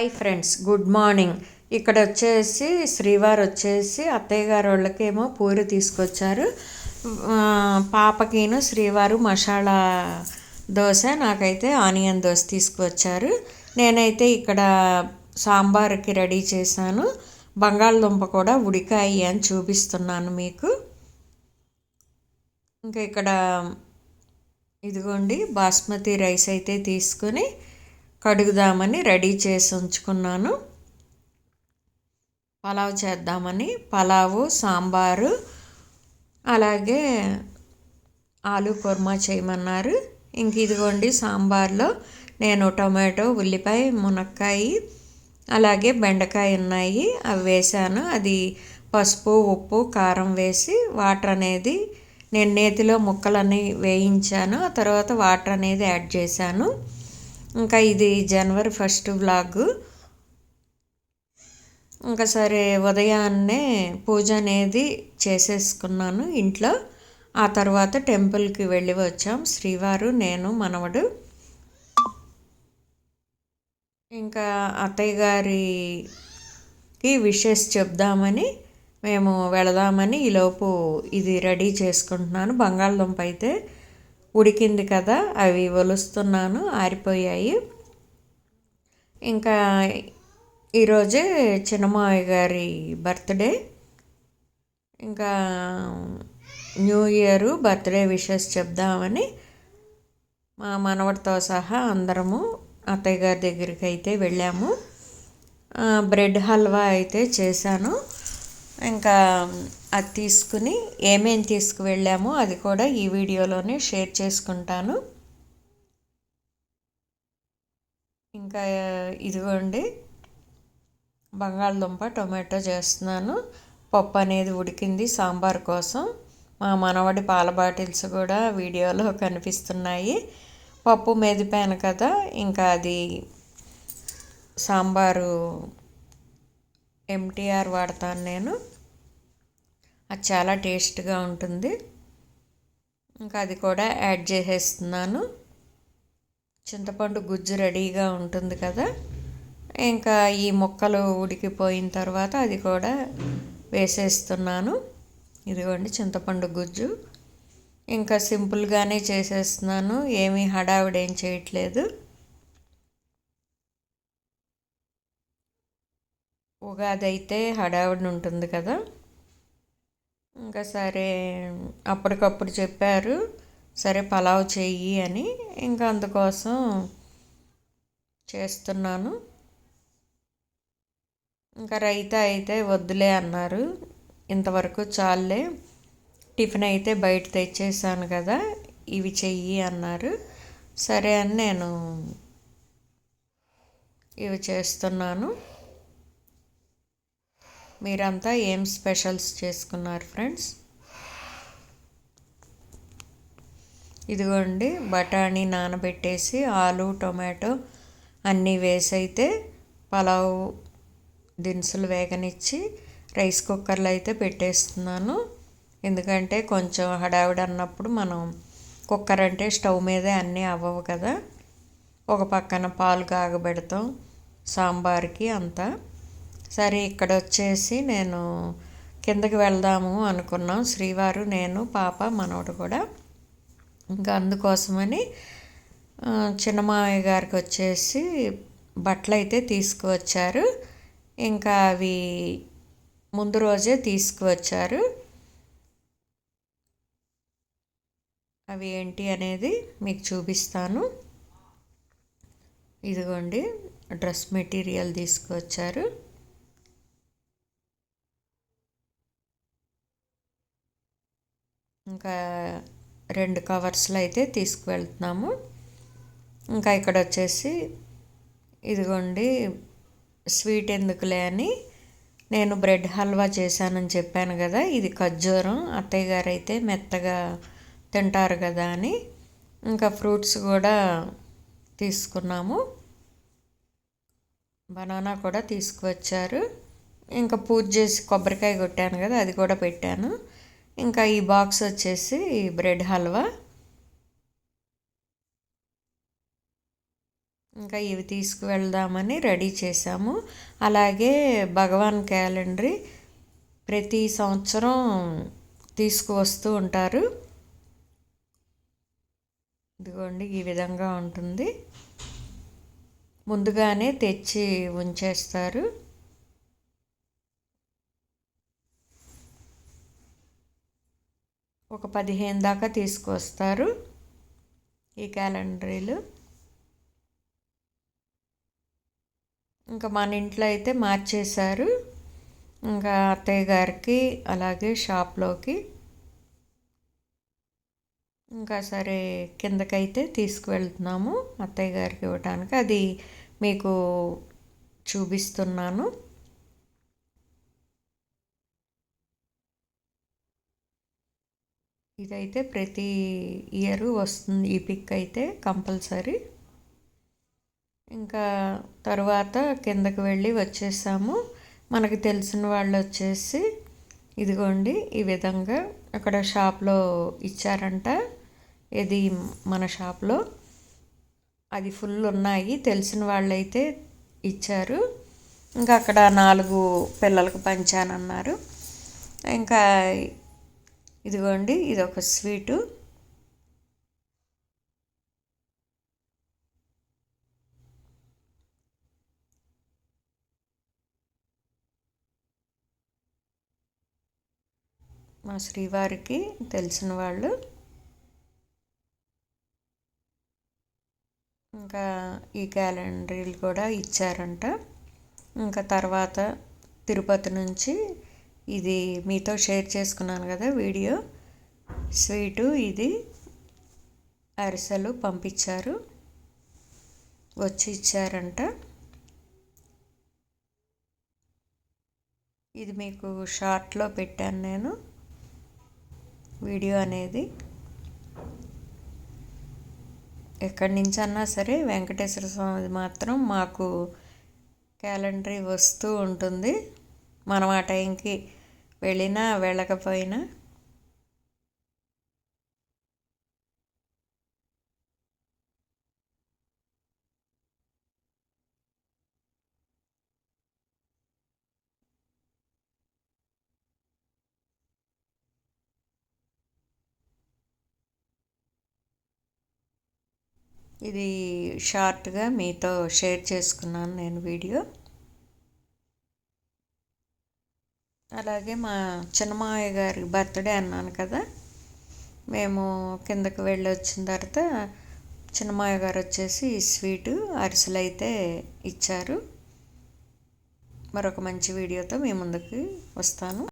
Hi friends good morning. ఇక్కడ వచ్చేసి శ్రీవారు వచ్చేసి అత్తయ్య గారు వాళ్ళకేమో పూరి తీసుకొచ్చారు. పాపకిను శ్రీవారు మసాలా దోశ నాకైతే ఆనియన్ దోశ తీసుకువచ్చారు నేనైతే ఇక్కడ సాంబార్కి రెడీ చేశాను. బంగాళదుంప కూడా ఉడికాయి అని చూపిస్తున్నాను మీకు. ఇంకా ఇక్కడ ఇదిగోండి బాస్మతి రైస్ అయితే తీసుకొని కడుగుదామని రెడీ చేసి ఉంచుకున్నాను. పలావ్ చేద్దామని పలావు సాంబారు అలాగే ఆలు కుర్మా చేయమన్నారు. ఇంక ఇదిగోండి సాంబార్లో నేను టొమాటో ఉల్లిపాయ మునక్కాయ అలాగే బెండకాయ ఉన్నాయి. అవి వేసాను అది పసుపు ఉప్పు కారం వేసి వాటర్ అనేది నేను నేతిలో ముక్కలన్నీ వేయించాను. ఆ తర్వాత వాటర్ అనేది యాడ్ చేశాను. ఇంకా ఇది జనవరి ఫస్ట్ వ్లాగ్ ఇంకా సరే ఉదయాన్నే పూజ అనేది చేసేసుకున్నాను ఇంట్లో. ఆ తర్వాత టెంపుల్కి వెళ్ళి వచ్చాం. శ్రీవారు నేను మనవడు. ఇంకా అత్తయ్య గారికి విషెస్ చెప్దామని మేము వెళదామని ఈలోపు ఇది రెడీ చేసుకుంటున్నాను. బంగాళదుంప అయితే ఉడికింది కదా అవి ఒలుస్తున్నాను ఆరిపోయాయి. ఇంకా ఈరోజే చిన్నమావయ్య గారి బర్త్డే. ఇంకా న్యూ ఇయర్ బర్త్డే విషెస్ చెప్దామని మా మనవడితో సహా అందరము అత్తయ్య గారి దగ్గరికి అయితే వెళ్ళాము బ్రెడ్ హల్వా అయితే చేశాను. ఇంకా అది తీసుకుని ఏమేమి తీసుకువెళ్ళామో అది కూడా ఈ వీడియోలోనే షేర్ చేసుకుంటాను. ఇంకా ఇదిగోండి బంగాళదుంప టొమాటో చేస్తున్నాను. పప్పు అనేది ఉడికింది సాంబార్ కోసం. మా మనవడి పాల బాటిల్స్ కూడా వీడియోలో కనిపిస్తున్నాయి. పప్పు మెదిపాను కదా ఇంకా అది సాంబారు ఎంటీఆర్ వాడతాను నేను. అది చాలా టేస్ట్గా ఉంటుంది. ఇంకా అది కూడా యాడ్ చేసేస్తున్నాను. చింతపండు గుజ్జు రెడీగా ఉంటుంది కదా. ఇంకా ఈ ముక్కలు ఉడికిపోయిన తర్వాత అది కూడా వేసేస్తున్నాను. ఇదిగోండి చింతపండు గుజ్జు. ఇంకా సింపుల్గానే చేసేస్తున్నాను. ఏమీ హడావిడి చేయట్లేదు. ఉగాది అయితే హడావిడి ఉంటుంది కదా. ఇంకా సరే అప్పటికప్పుడు చెప్పారు సరే పలావ్ చెయ్యి అని. ఇంకా అందుకోసం చేస్తున్నాను. ఇంకా రైతా అయితే వద్దులే అన్నారు. ఇంతవరకు చాలే టిఫిన్ అయితే బయట తెచ్చేసాను కదా ఇవి చెయ్యి అన్నారు. సరే అని నేను ఇవి చేస్తున్నాను. మీరంతా ఏం స్పెషల్స్ చేసుకున్నారు ఫ్రెండ్స్? ఇదిగోండి బఠానీ నానబెట్టేసి ఆలు టొమాటో అన్నీ వేసైతే పలావు పలావ్ దినుసులు వేగనిచ్చి రైస్ కుక్కర్లో అయితే పెట్టేస్తున్నాను. ఎందుకంటే కొంచెం హడావిడి అన్నప్పుడు మనం కుక్కర్ అంటే స్టవ్ మీదే అన్నీ అవ్వవు కదా. ఒక పక్కన పాలు కాగబెడతాం సాంబార్కి అంతా. సరే ఇక్కడ వచ్చేసి నేను కిందకి వెళ్దాము అనుకున్నాం. శ్రీవారు నేను పాప మనవడు కూడా. ఇంకా అందుకోసమని చిన్న మామయ్య గారికి వచ్చేసి బట్టలు అయితే తీసుకువచ్చారు. ఇంకా అవి ముందు రోజే తీసుకువచ్చారు. అవి ఏంటి అనేది మీకు చూపిస్తాను. ఇదిగోండి డ్రెస్ మెటీరియల్ తీసుకువచ్చారు. ఇంకా రెండు కవర్స్లో అయితే తీసుకువెళ్తున్నాము. ఇంకా ఇక్కడ వచ్చేసి ఇదిగోండి స్వీట్ ఎందుకులే అని నేను బ్రెడ్ హల్వా చేశానని చెప్పాను కదా ఇది ఖర్జూరం అత్తయ్య గారు అయితే మెత్తగా తింటారు కదా అని ఇంకా ఫ్రూట్స్ కూడా తీసుకున్నాము. బనానా కూడా తీసుకువచ్చారు. ఇంకా పూజ చేసి కొబ్బరికాయ కొట్టాను కదా అది కూడా పెట్టాను. ఇంకా ఈ బాక్స్ వచ్చేసి బ్రెడ్ హల్వా. ఇంకా ఇవి తీసుకువెళ్దామని రెడీ చేశాము. అలాగే భగవాన్ క్యాలెండరీ ప్రతి సంవత్సరం తీసుకువస్తూ ఉంటారు. ఇదిగోండి ఈ విధంగా ఉంటుంది. ముందుగానే తెచ్చి ఉంచేస్తారు. ఒక పదిహేను దాకా తీసుకొస్తారు ఈ క్యాలెండరీలు. ఇంకా మన ఇంట్లో అయితే మార్చేశారు. ఇంకా అత్తయ్య గారికి అలాగే షాప్లోకి. ఇంకా సరే కిందకైతే తీసుకువెళ్తున్నాము అత్తయ్య గారికి ఇవ్వడానికి అది మీకు చూపిస్తున్నాను. ఇదైతే ప్రతి ఇయర్ వస్తుంది ఈ పిక్ అయితే కంపల్సరీ. ఇంకా తర్వాత కిందకి వెళ్ళి వచ్చేసాము. మనకు తెలిసిన వాళ్ళు వచ్చేసి ఇదిగోండి ఈ విధంగా అక్కడ షాప్లో ఇచ్చారంట. ఇది మన షాప్లో. అది ఫుల్ ఉన్నాయి. తెలిసిన వాళ్ళైతే ఇచ్చారు. ఇంకా అక్కడ నాలుగు పిల్లలకు పంచానన్నారు. ఇంకా ఇదిగోండి ఇది ఒక స్వీటు. మా శ్రీవారికి తెలిసిన వాళ్ళు. ఇంకా ఈ క్యాలెండరీలు కూడా ఇచ్చారంట. ఇంకా తర్వాత తిరుపతి నుంచి ఇది మీతో షేర్ చేసుకున్నాను కదా వీడియో. స్వీటు ఇది. అరిసెలు పంపించారు. వచ్చి ఇచ్చారంట. ఇది మీకు షార్ట్లో పెట్టాను నేను. వీడియో అనేది. ఎక్కడి నుంచి అన్నా సరే వెంకటేశ్వర స్వామిది మాత్రం మాకు క్యాలెండరీ వస్తూ ఉంటుంది. మనం ఆ టైంకి వెళ్ళినా వెళ్ళకపోయినా. ఇది షార్ట్గా మీతో షేర్ చేసుకున్నాను నేను వీడియో. అలాగే మా చిన్నమావయ్య గారి బర్త్డే అన్నాను కదా మేము కిందకి వెళ్ళి వచ్చిన తర్వాత చిన్నమావయ్య గారు వచ్చేసి స్వీటు అరిసెలు అయితే ఇచ్చారు. మరొక మంచి వీడియోతో మీ ముందుకు వస్తాను.